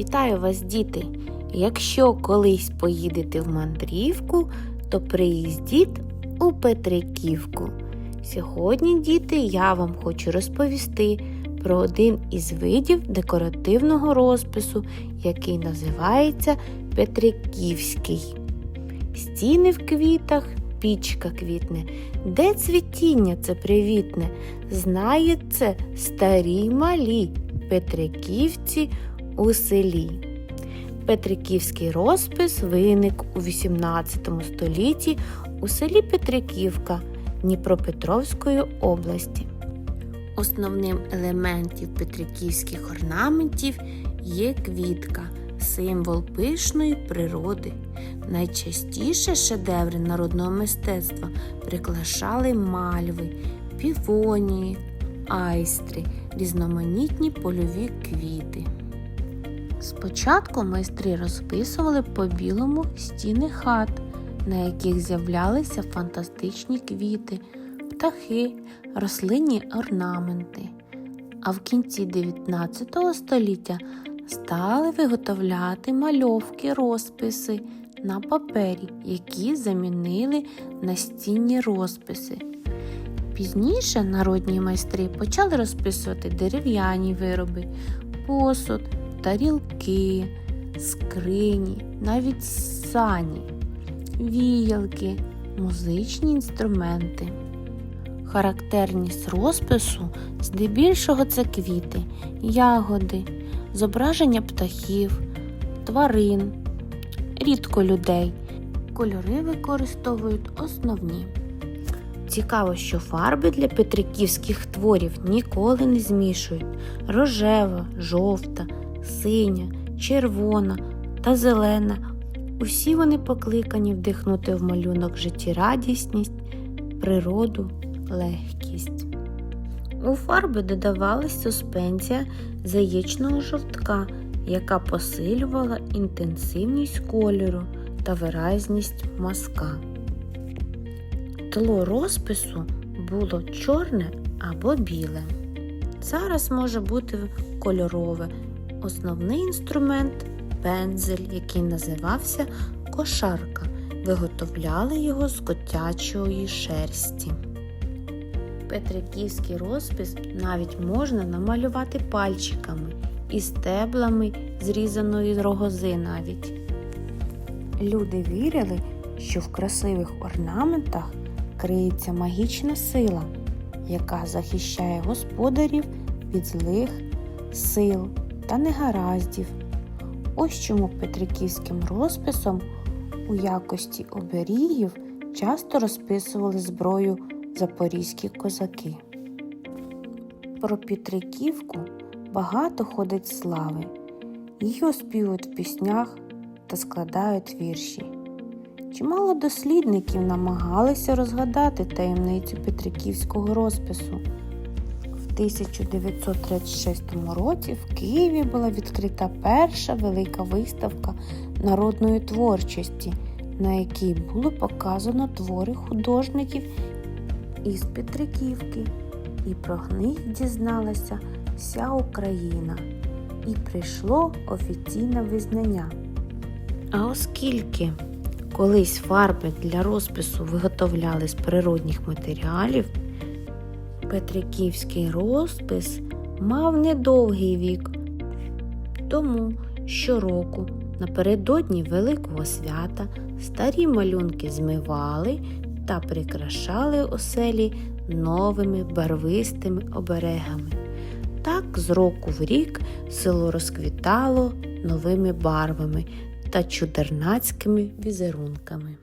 Вітаю вас, діти! Якщо колись поїдете в мандрівку, то приїздіть у Петриківку. Сьогодні, діти, я вам хочу розповісти про один із видів декоративного розпису, який називається Петриківський. Стіни в квітах, пічка квітне, де цвітіння це привітне, знає це старі малі Петриківці у селі. Петриківський розпис виник у XVIII столітті у селі Петриківка Дніпропетровської області. Основним елементів петриківських орнаментів є квітка, символ пишної природи. Найчастіше шедеври народного мистецтва прикрашали мальви, півонії, айстри, різноманітні польові квіти. Спочатку майстри розписували по білому стіни хат, на яких з'являлися фантастичні квіти, птахи, рослинні орнаменти. А в кінці 19 століття стали виготовляти мальовки розписи на папері, які замінили настінні розписи. Пізніше народні майстри почали розписувати дерев'яні вироби, посуд, тарілки, скрині, навіть сані, віялки, музичні інструменти. Характерність розпису здебільшого це квіти, ягоди, зображення птахів, тварин, рідко людей. Кольори використовують основні. Цікаво, що фарби для петриківських творів ніколи не змішують. Рожева, жовта, синя, червона та зелена. Усі вони покликані вдихнути в малюнок життєрадісність, природу, легкість. У фарби додавалась суспензія з яєчного жовтка, яка посилювала інтенсивність кольору та виразність мазка. Тло розпису було чорне або біле. Зараз може бути кольорове. Основний інструмент пензель, який називався кошарка. Виготовляли його з котячої шерсті. Петриківський розпис навіть можна намалювати пальчиками і стеблами зрізаної рогози навіть. Люди вірили, що в красивих орнаментах криється магічна сила, яка захищає господарів від злих сил та негараздів. Ось чому петриківським розписом у якості оберігів часто розписували зброю запорізькі козаки. Про Петриківку багато ходить слави. Її оспівують в піснях та складають вірші. Чимало дослідників намагалися розгадати таємницю Петриківського розпису. В 1936 році в Києві була відкрита перша велика виставка народної творчості, на якій було показано твори художників із Петриківки. І про них дізналася вся Україна. І прийшло офіційне визнання. А оскільки колись фарби для розпису виготовляли з природних матеріалів, Петриківський розпис мав недовгий вік. Тому щороку напередодні Великого свята старі малюнки змивали та прикрашали оселі новими барвистими оберегами. Так з року в рік село розквітало новими барвами та чудернацькими візерунками.